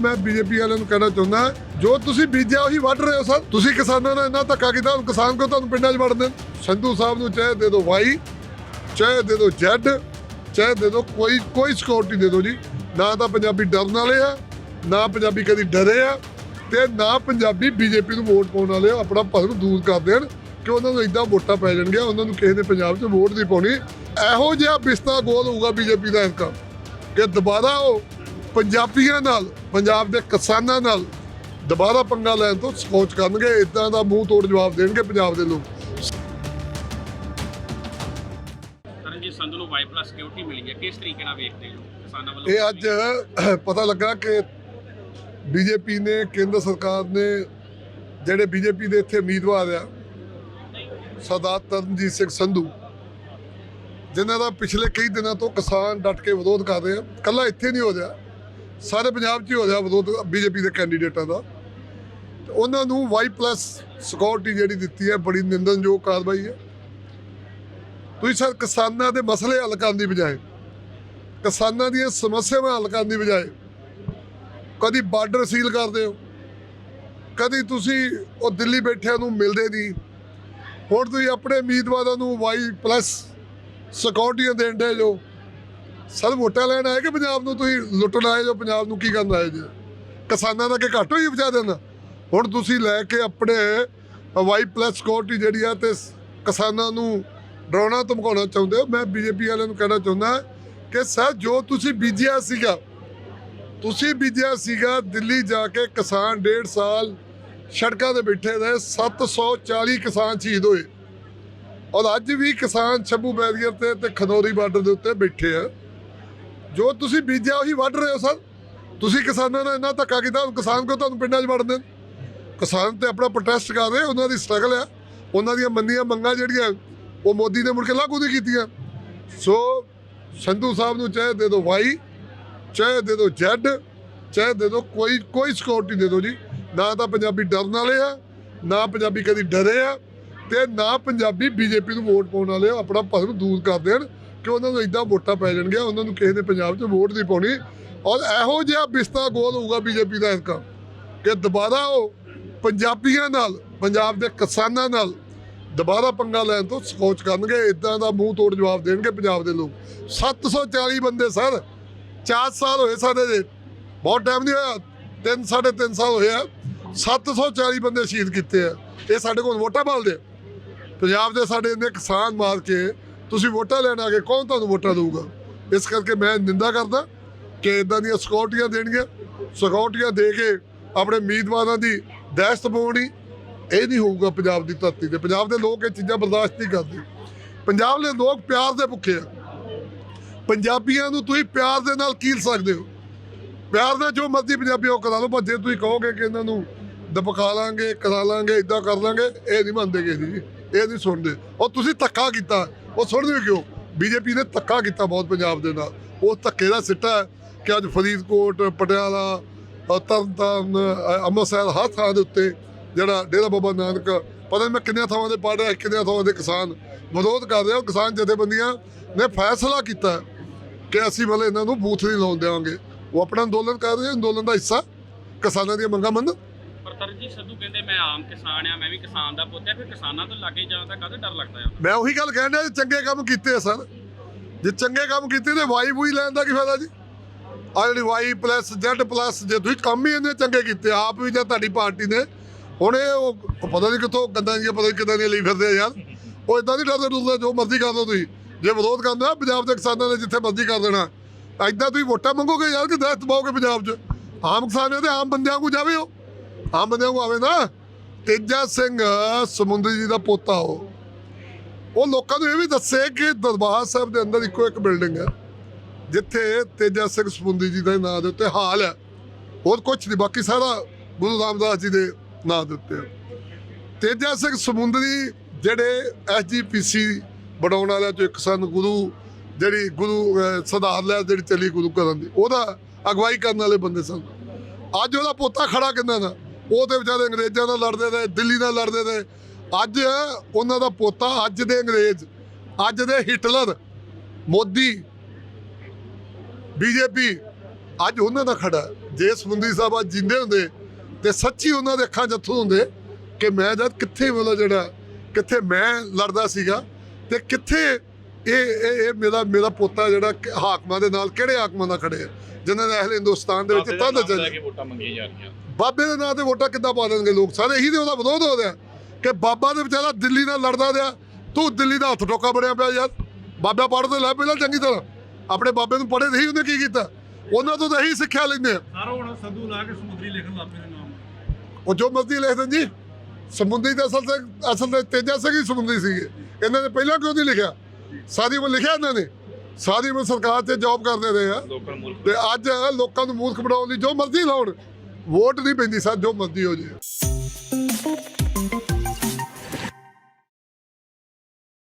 ਮੈਂ ਬੀਜੇਪੀ ਵਾਲਿਆਂ ਨੂੰ ਕਹਿਣਾ ਚਾਹੁੰਦਾ ਜੋ ਤੁਸੀਂ ਬੀਜਿਆ ਉਹੀ ਵੱਢ ਰਹੇ ਹੋ ਸਰ। ਤੁਸੀਂ ਕਿਸਾਨਾਂ ਨਾਲ ਇੰਨਾ ਧੱਕਾ ਕੀਤਾ, ਹੁਣ ਕਿਸਾਨ ਕੋ ਤੁਹਾਨੂੰ ਪਿੰਡਾਂ 'ਚ ਵੜ ਦੇਣ ਸੰਧੂ ਸਾਹਿਬ ਨੂੰ ਚਾਹੇ ਦੇ ਦਿਓ ਵਾਈ, ਚਾਹੇ ਦੇ ਦਿਓ ਜੈਡ, ਚਾਹੇ ਦੇ ਦਿਓ ਕੋਈ ਕੋਈ ਸਿਕਿਉਰਿਟੀ ਦੇ ਦਿਓ ਜੀ। ਨਾ ਤਾਂ ਪੰਜਾਬੀ ਡਰਨ ਵਾਲੇ ਆ, ਨਾ ਪੰਜਾਬੀ ਕਦੀ ਡਰੇ ਆ, ਤੇ ਨਾ ਪੰਜਾਬੀ ਬੀਜੇਪੀ ਨੂੰ ਵੋਟ ਪਾਉਣ ਵਾਲੇ ਆਪਣਾ ਭਰਮ ਦੂਰ ਕਰ ਦੇਣ ਕਿ ਉਹਨਾਂ ਨੂੰ ਇਦਾਂ ਵੋਟਾਂ ਪੈ ਜਾਣਗੀਆਂ, ਉਹਨਾਂ ਨੂੰ ਕਿਸੇ ਨੇ ਪੰਜਾਬ 'ਚ ਵੋਟ ਨਹੀਂ ਪਾਉਣੀ। ਇਹੋ ਜਿਹਾ ਬਿਸਤਾ ਗੋਲ ਹੋਊਗਾ ਬੀਜੇਪੀ ਦਾ ਇਨਕਮ ਕਿ ਦੁਬਾਰਾ ਉਹ ਪੰਜਾਬੀਆਂ ਨਾਲ ਪੰਜਾਬ ਦੇ ਕਿਸਾਨਾਂ ਨਾਲ ਦੁਬਾਰਾ ਪੰਗਾ ਲੈਣ ਤੋਂ ਸੋਚ ਕਰਨਗੇ। ਇਦਾਂ ਦਾ ਮੂੰਹ ਤੋੜ ਜਵਾਬ ਦੇਣਗੇ ਪੰਜਾਬ ਦੇ ਲੋਕ। ਤਰਨਜੀਤ ਸੰਧੂ ਨੂੰ ਵਾਈ ਪਲੱਸ ਸਿਕਿਉਰਿਟੀ ਮਿਲੀ ਹੈ। ਕਿਸ ਤਰੀਕੇ ਨਾਲ ਵੇਖਦੇ ਹੋ ਕਿਸਾਨਾਂ ਵੱਲੋਂ? ਇਹ ਅੱਜ ਪਤਾ ਲੱਗਾ ਕਿ ਬੀਜੇਪੀ ਨੇ ਕੇਂਦਰ ਸਰਕਾਰ ਨੇ ਜਿਹੜੇ ਬੀਜੇਪੀ ਦੇ ਇੱਥੇ ਉਮੀਦਵਾਰ ਆ ਸਰਦਾਰ ਤਰਨਜੀਤ ਸਿੰਘ ਸੰਧੂ ਜਿਨ੍ਹਾਂ ਦਾ ਪਿਛਲੇ ਕਈ ਦਿਨਾਂ ਤੋਂ ਕਿਸਾਨ ਡਟ ਕੇ ਵਿਰੋਧ ਕਰ ਰਹੇ ਆ ਕੱਲਾ ਇੱਥੇ ਨਹੀਂ ਹੋ ਰਿਹਾ। ਸਾਰੇ ਪੰਜਾਬ 'ਚ ਹੀ ਹੋ ਰਿਹਾ ਵਿਰੋਧ ਬੀਜੇਪੀ ਦੇ ਕੈਂਡੀਡੇਟਾਂ ਦਾ। ਉਹਨਾਂ ਨੂੰ ਵਾਈ ਪਲੱਸ ਸਿਕਿਉਰਿਟੀ ਜਿਹੜੀ ਦਿੱਤੀ ਹੈ, ਬੜੀ ਨਿੰਦਨਯੋਗ ਕਾਰਵਾਈ ਹੈ। ਤੁਸੀਂ ਸਰ ਕਿਸਾਨਾਂ ਦੇ ਮਸਲੇ ਹੱਲ ਕਰਨ ਦੀ ਬਜਾਏ, ਕਿਸਾਨਾਂ ਦੀਆਂ ਸਮੱਸਿਆਵਾਂ ਹੱਲ ਕਰਨ ਦੀ ਬਜਾਏ ਕਦੀ ਬਾਰਡਰ ਸੀਲ ਕਰਦੇ ਹੋ, ਕਦੀ ਤੁਸੀਂ ਉਹ ਦਿੱਲੀ ਬੈਠਿਆਂ ਨੂੰ ਮਿਲਦੇ ਨਹੀਂ। ਹੁਣ ਤੁਸੀਂ ਆਪਣੇ ਉਮੀਦਵਾਰਾਂ ਨੂੰ ਵਾਈ ਪਲੱਸ ਸਿਕਿਉਰਟੀਆਂ ਦੇਣ ਦੇ ਜੋ। ਸਰ ਵੋਟਾਂ ਲੈਣ ਆਏ ਕਿ ਪੰਜਾਬ ਨੂੰ ਤੁਸੀਂ ਲੁੱਟਣ ਆਏ ਜੋ ਪੰਜਾਬ ਨੂੰ ਕੀ ਕਰਨ ਆਏ ਜੀ? ਕਿਸਾਨਾਂ ਦਾ ਕਿ ਘੱਟ ਹੋਈ ਬਚਾ ਦੇਣਾ। ਹੁਣ ਤੁਸੀਂ ਲੈ ਕੇ ਆਪਣੇ ਵਾਈ ਪਲੱਸ ਸਿਕਿਉਰਟੀ ਜਿਹੜੀ ਆ ਤੇ ਕਿਸਾਨਾਂ ਨੂੰ ਡਰਾਉਣਾ ਧਮਕਾਉਣਾ ਚਾਹੁੰਦੇ ਹੋ। ਮੈਂ ਬੀਜੇਪੀ ਵਾਲਿਆਂ ਨੂੰ ਕਹਿਣਾ ਚਾਹੁੰਦਾ ਕਿ ਸਰ ਜੋ ਤੁਸੀਂ ਬੀਜਿਆ ਸੀਗਾ, ਤੁਸੀਂ ਬੀਜਿਆ ਸੀਗਾ ਦਿੱਲੀ ਜਾ ਕੇ ਕਿਸਾਨ ਡੇਢ ਸਾਲ ਸੜਕਾਂ ਤੇ ਬੈਠੇ ਰਹੇ 740 ਕਿਸਾਨ ਸ਼ਹੀਦ ਹੋਏ। ਔਰ ਅੱਜ ਵੀ ਕਿਸਾਨ ਛੱਬੂ ਬੈਰੀਅਰ ਤੇ ਤੇ ਖਨੌਰੀ ਬਾਰਡਰ ਦੇ ਉੱਤੇ ਬੈਠੇ ਆ। ਜੋ ਤੁਸੀਂ ਬੀਜਿਆ ਉਹੀ ਵੱਢ ਰਹੇ ਹੋ ਸਰ। ਤੁਸੀਂ ਕਿਸਾਨਾਂ ਨਾਲ ਇੰਨਾ ਧੱਕਾ ਕੀਤਾ, ਕਿਸਾਨ ਕੋ ਤੁਹਾਨੂੰ ਪਿੰਡਾਂ 'ਚ ਵੜ ਦੇਣ? ਕਿਸਾਨ ਤੇ ਆਪਣਾ ਪ੍ਰੋਟੈਸਟ ਕਰ ਰਹੇ, ਉਹਨਾਂ ਦੀ ਸਟਰਗਲ ਆ। ਉਹਨਾਂ ਦੀਆਂ ਮੰਨੀਆਂ ਮੰਗਾਂ ਜਿਹੜੀਆਂ, ਉਹ ਮੋਦੀ ਨੇ ਮੁੜ ਕੇ ਲਾਗੂ ਨਹੀਂ ਕੀਤੀਆਂ। ਸੋ ਸੰਧੂ ਸਾਹਿਬ ਨੂੰ ਚਾਹੇ ਦੇ ਦਿਓ ਵਾਈ, ਚਾਹੇ ਦੇ ਦਿਓ ਜੈਡ, ਚਾਹੇ ਦੇ ਦਿਓ ਕੋਈ ਕੋਈ ਸਿਕਿਉਰਿਟੀ ਦੇ ਦਿਓ ਜੀ। ਨਾ ਤਾਂ ਪੰਜਾਬੀ ਡਰਨ ਵਾਲੇ ਆ, ਨਾ ਪੰਜਾਬੀ ਕਦੀ ਡਰੇ ਆ ਤੇ ਨਾ ਪੰਜਾਬੀ ਬੀਜੇਪੀ ਨੂੰ ਵੋਟ ਪਾਉਣ ਵਾਲੇ ਆ। ਆਪਣਾ ਭਰਮ ਦੂਰ ਕਰ ਦੇਣ। ਕਿ ਉਹਨਾਂ ਨੂੰ ਇਦਾਂ ਵੋਟਾਂ ਪੈ ਜਾਣਗੀਆਂ, ਉਹਨਾਂ ਨੂੰ ਕਿਸੇ ਨੇ ਪੰਜਾਬ 'ਚ ਵੋਟ ਨਹੀਂ ਪਾਉਣੀ। ਔਰ ਇਹੋ ਜਿਹਾ ਬਿਸਤਾ ਗੋਲ ਹੋਊਗਾ ਬੀਜੇਪੀ ਦਾ ਇਨਕਾ ਕਿ ਦੁਬਾਰਾ ਉਹ ਪੰਜਾਬੀਆਂ ਨਾਲ, ਪੰਜਾਬ ਦੇ ਕਿਸਾਨਾਂ ਨਾਲ ਦੁਬਾਰਾ ਪੰਗਾ ਲੈਣ ਤੋਂ ਸੋਚ ਕਰਨਗੇ ਇਦਾਂ ਦਾ ਮੂੰਹ ਤੋੜ ਜਵਾਬ ਦੇਣਗੇ ਪੰਜਾਬ ਦੇ ਲੋਕ। 740 ਬੰਦੇ ਸਰ 4 ਸਾਲ ਹੋਏ ਸਾਡੇ ਦੇ, ਬਹੁਤ ਟਾਈਮ ਨਹੀਂ ਹੋਇਆ 3 3.5 ਸਾਲ ਹੋਏ ਆ 740 ਬੰਦੇ ਸ਼ਹੀਦ ਕੀਤੇ ਆ। ਇਹ ਸਾਡੇ ਕੋਲ ਵੋਟਾਂ ਪਾਲਦੇ ਆ। ਪੰਜਾਬ ਦੇ ਸਾਡੇ ਇੰਨੇ ਕਿਸਾਨ ਮਾਰ ਕੇ ਤੁਸੀਂ ਵੋਟਾਂ ਲੈਣ ਆ ਗਏ ਕੌਣ ਤੁਹਾਨੂੰ ਵੋਟਾਂ ਦੇਊਗਾ? ਇਸ ਕਰਕੇ ਮੈਂ ਨਿੰਦਾ ਕਰਦਾ ਕਿ ਇਦਾਂ ਦੀਆਂ ਸਿਕਿਉਰਟੀਆਂ ਦੇਣਗੀਆਂ। ਸਿਕਿਉਰਟੀਆਂ ਦੇ ਕੇ ਆਪਣੇ ਉਮੀਦਵਾਰਾਂ ਦੀ ਦਹਿਸ਼ਤ ਪਾਉਣੀ, ਇਹ ਨਹੀਂ ਹੋਊਗਾ ਪੰਜਾਬ ਦੀ ਧਰਤੀ ਤੇ। ਪੰਜਾਬ ਦੇ ਲੋਕ ਇਹ ਚੀਜ਼ਾਂ ਬਰਦਾਸ਼ਤ ਨਹੀਂ ਕਰਦੇ। ਪੰਜਾਬ ਦੇ ਲੋਕ ਪਿਆਰ ਦੇ ਭੁੱਖੇ ਆ। ਪੰਜਾਬੀਆਂ ਨੂੰ ਤੁਸੀਂ ਪਿਆਰ ਦੇ ਨਾਲ ਕੀਲ ਸਕਦੇ ਹੋ। ਪਿਆਰ ਨਾਲ ਜੋ ਮਰਜ਼ੀ ਪੰਜਾਬੀ ਉਹ ਕਰਾ ਲਓ, ਪਰ ਜੇ ਤੁਸੀਂ ਕਹੋਗੇ ਕਿ ਇਹਨਾਂ ਨੂੰ ਦਬਕਾ ਲਾਂਗੇ, ਕਰਾ ਲਾਂਗੇ ਇਦਾਂ ਕਰ ਲਾਂਗੇ, ਇਹ ਨਹੀਂ ਮੰਨਦੇ ਕਿਸੇ ਦੀ। ਜੀ ਇਹ ਨਹੀਂ ਸੁਣਦੇ। ਉਹ ਤੁਸੀਂ ਧੱਕਾ ਕੀਤਾ। ਉਹ ਸੁਣਦੇ ਕਿਉਂ? ਬੀਜੇਪੀ ਨੇ ਧੱਕਾ ਕੀਤਾ ਬਹੁਤ ਪੰਜਾਬ ਦੇ ਨਾਲ। ਉਹ ਧੱਕੇ ਦਾ ਸਿੱਟਾ ਹੈ ਕਿ ਅੱਜ ਫਰੀਦਕੋਟ ਪਟਿਆਲਾ ਅ, ਤਰਨਤਾਰਨ ਅੰਮ੍ਰਿਤਸਰ ਹਰ ਥਾਂ ਦੇ ਉੱਤੇ ਜਿਹੜਾ ਡੇਰਾ ਬਾਬਾ ਨਾਨਕ ਪਤਾ ਨਹੀਂ ਮੈਂ ਕਿੰਨੀਆਂ ਥਾਵਾਂ ਦੇ ਪੜ੍ਹ ਰਿਹਾ ਕਿੰਨੀਆਂ ਥਾਵਾਂ ਦੇ ਕਿਸਾਨ ਵਿਰੋਧ ਕਰ ਰਹੇ ਹੋ ਕਿਸਾਨ ਜਥੇਬੰਦੀਆਂ ਨੇ ਫੈਸਲਾ ਕੀਤਾ ਕਿ ਅਸੀਂ ਮਤਲਬ ਇਹਨਾਂ ਨੂੰ ਬੂਥ ਨਹੀਂ ਲਾਉਣ ਦੇਵਾਂਗੇ ਉਹ ਆਪਣਾ ਅੰਦੋਲਨ ਕਰ ਰਹੇ ਅੰਦੋਲਨ ਦਾ ਹਿੱਸਾ ਕਿਸਾਨਾਂ ਦੀਆਂ ਮੰਗਾਂ ਮੰਨਣ। ਤਰਨਜੀਤ ਸੰਧੂ ਕਹਿੰਦੇ ਮੈਂ ਆਮ ਕਿਸਾਨ ਆ, ਮੈਂ ਵੀ ਕਿਸਾਨ ਦਾ ਪੁੱਤ ਆ, ਫਿਰ ਕਿਸਾਨਾਂ ਤੋਂ ਲਾਗੇ ਜਾਣ ਦਾ ਕਾਹਦੇ ਡਰ ਲੱਗਦਾ ਆ? ਮੈਂ ਉਹੀ ਗੱਲ ਕਹਿਣ ਡਿਆ ਚੰਗੇ ਕੰਮ ਕੀਤੇ ਆ ਸਰ ਜੇ ਚੰਗੇ ਕੰਮ ਕੀਤੇ ਤੇ ਵਾਈ ਬੂਈ ਲੈਣ ਦਾ ਕੀ ਫਾਇਦਾ ਜੀ? ਆ ਜਿਹੜੀ ਵਾਈ ਪਲੱਸ ਜ਼ੈਡ ਪਲੱਸ ਜੇ ਤੁਸੀਂ ਕੰਮ ਹੀ ਇੰਨੇ ਚੰਗੇ ਕੀਤੇ, ਆਪ ਵੀ ਜਾਂ ਤੁਹਾਡੀ ਪਾਰਟੀ ਨੇ, ਹੁਣ ਇਹ ਉਹ ਪਤਾ ਨਹੀਂ ਕਿੱਥੋਂ ਗੰਦਾਂ ਦੀਆਂ ਪਤਾ ਨਹੀਂ ਕਿੱਦਾਂ ਦੀਆਂ ਲਈ ਫਿਰਦੇ ਆ ਯਾਰ। ਉਹ ਇਦਾਂ ਨਹੀਂ ਡਰਦੇ ਡੁਰਦੇ, ਜੋ ਮਰਜ਼ੀ ਕਰ ਲਓ ਤੁਸੀਂ। ਜੇ ਵਿਰੋਧ ਕਰਦੇ ਕਰਨਾ, ਪੰਜਾਬ ਦੇ ਕਿਸਾਨਾਂ ਨੇ ਜਿੱਥੇ ਮਰਜ਼ੀ ਕਰ ਦੇਣਾ। ਐਦਾਂ ਤੁਸੀਂ ਵੋਟਾਂ ਮੰਗੋਗੇ ਯਾਰ ਕਿ ਦਹਿਸ਼ਤ ਪਾਓਗੇ ਪੰਜਾਬ 'ਚ? ਆਮ ਕਿਸਾਨ ਨੇ ਤੇ ਆਮ ਬੰਦਿਆਂ ਨੂੰ ਜਾਵੇ ਉਹ। ਆਮ ਬੰਦਿਆਂ ਆਵੇ ਨਾ ਤੇਜਾ ਸਿੰਘ ਸਮੁੰਦਰੀ ਜੀ ਦਾ ਪੋਤਾ ਉਹ। ਉਹ ਲੋਕਾਂ ਨੂੰ ਇਹ ਵੀ ਦੱਸੇ ਕਿ ਦਰਬਾਰ ਸਾਹਿਬ ਦੇ ਅੰਦਰ ਇੱਕੋ ਇੱਕ ਬਿਲਡਿੰਗ ਹੈ ਜਿੱਥੇ ਤੇਜਾ ਸਿੰਘ ਸਮੁੰਦਰੀ ਜੀ ਦੇ ਨਾਂ ਦੇ ਉੱਤੇ ਹਾਲ ਹੈ। ਹੋਰ ਕੁਝ ਨਹੀਂ ਬਾਕੀ ਸਾਰਾ ਗੁਰੂ ਰਾਮਦਾਸ ਜੀ ਦੇ ਨਾਂ ਦੇ ਉੱਤੇ ਤੇਜਾ ਸਿੰਘ ਸਮੁੰਦਰੀ ਜਿਹੜੇ ਐਸਜੀਪੀਸੀ ਬਣਾਉਣ ਵਾਲਿਆਂ ਚੋਂ ਇੱਕ ਸਨ ਗੁਰੂ ਜਿਹੜੀ ਗੁਰੂ ਅਹ, ਸੁਧਾਰ ਜਿਹੜੀ ਚੱਲੀ ਗੁਰੂ ਕਰਨ ਦੀ ਉਹਦਾ ਅਗਵਾਈ ਕਰਨ ਵਾਲੇ ਬੰਦੇ ਸਨ। ਅੱਜ ਉਹਦਾ ਪੋਤਾ ਖੜਾ ਕਿੰਨਾ ਦਾ? ਉਹ ਤੇ ਵਿਚਾਰੇ ਅੰਗਰੇਜ਼ਾਂ ਨਾਲ ਲੜਦੇ ਰਹੇ, ਦਿੱਲੀ ਨਾਲ ਲੜਦੇ ਰਹੇ। ਅੱਜ ਉਹਨਾਂ ਦਾ ਪੋਤਾ, ਅੱਜ ਦੇ ਅੰਗਰੇਜ਼, ਅੱਜ ਦੇ ਹਿਟਲਰ, ਮੋਦੀ, ਬੀਜੇਪੀ, ਅੱਜ ਉਹਨਾਂ ਦਾ ਖੜਾ ਜੇ ਸਮੁੰਦਰੀ ਸਾਹਿਬ ਅੱਜ ਜਿੰਦੇ ਹੁੰਦੇ ਤੇ ਸੱਚੀ ਉਹਨਾਂ ਦੇ ਅੱਖਾਂ 'ਚ ਹੁੰਦੇ ਕਿ ਮੈਂ ਜਦ ਕਿੱਥੇ ਮਤਲਬ ਜਿਹੜਾ, ਕਿੱਥੇ ਮੈਂ ਲੜਦਾ ਸੀਗਾ ਤੇ ਕਿੱਥੇ ਇਹ ਇਹ ਇਹ ਮੇਰਾ ਮੇਰਾ ਪੋਤਾ ਜਿਹੜਾ ਹਾਕਮਾਂ ਦੇ ਨਾਲ ਕਿਹੜੇ ਹਾਕਮਾਂ ਨਾਲ ਖੜੇ ਆ? ਜਿਨ੍ਹਾਂ ਨੇ ਅਹਲ ਹਿੰਦੁਸਤਾਨ ਦੇ ਵਿੱਚ ਤੰਦ ਚੱਲੇ ਕੇ ਵੋਟਾਂ ਮੰਗੀਆਂ ਜਾ ਰਹੀਆਂ। ਬਾਬੇ ਦੇ ਨਾਂ ਤੇ ਵੋਟਾਂ ਕਿੱਦਾਂ ਪਾ ਦੇਣਗੇ ਲੋਕ? ਸਾਰੇ ਇਹੀ ਤੇ ਉਹਦਾ ਵਿਰੋਧ ਹੋ ਰਿਹਾ ਕਿ ਬਾਬਾ ਦੇ ਵਿਚਾਰਾ ਦਿੱਲੀ ਨਾਲ ਲੜਦਾ ਰਿਹਾ। ਤੂੰ ਦਿੱਲੀ ਦਾ ਹੱਥ ਟੋਕਾ ਬਣਿਆ ਪਿਆ ਯਾਰ। ਬਾਬਾ ਪੜ੍ਹਦੇ ਲੈ ਪਹਿਲਾਂ ਚੰਗੀ ਤਰ੍ਹਾਂ। ਆਪਣੇ ਬਾਬੇ ਨੂੰ ਪੜ੍ਹੇ ਨਹੀਂ ਉਹਨੇ ਕੀ ਕੀਤਾ? ਉਹਨਾਂ ਤੋਂ ਤਾਂ ਇਹੀ ਸਿੱਖਿਆ ਲੈਂਦੇ ਆ। ਸਾਰਾ ਹੁਣ ਸੰਧੂ ਲਾ ਕੇ ਸਮੁੰਦਰੀ ਲਿਖਣ ਲੱਗ ਪਏ ਨੇ ਨਾਮ। ਉਹ ਜੋ ਮਰਜ਼ੀ ਲਿਖ ਦੇਣ ਜੀ। ਸਮੁੰਦਰੀ ਦਾ ਅਸਲ ਤੇ ਅਸਲ ਤੇ ਤੇਜਾ ਸਿੰਘ ਹੀ ਸਮੁੰਦਰੀ ਸੀਗੇ। ਇਹਨਾਂ ਨੇ ਪਹਿਲਾਂ ਕਿਉਂ ਨਹੀਂ ਲਿਖਿਆ? ਸਾਰੀ ਉਮਰ ਲਿਖਿਆ ਇਹਨਾਂ ਨੇ। ਸਾਰੀ ਉਮਰ ਸਰਕਾਰ 'ਚ ਜੌਬ ਕਰਦੇ ਰਹੇ ਆ। ਤੇ ਅੱਜ ਲੋਕਾਂ ਨੂੰ ਮੂਰਖ ਬਣਾਉਣ ਲਈ ਜੋ ਮਰਜ਼ੀ ਲਾਉਣ ਵੋਟ ਨਹੀਂ ਪੈਂਦੀ ਸਰ ਜੋ ਮਰਜ਼ੀ ਹੋ ਜੇ।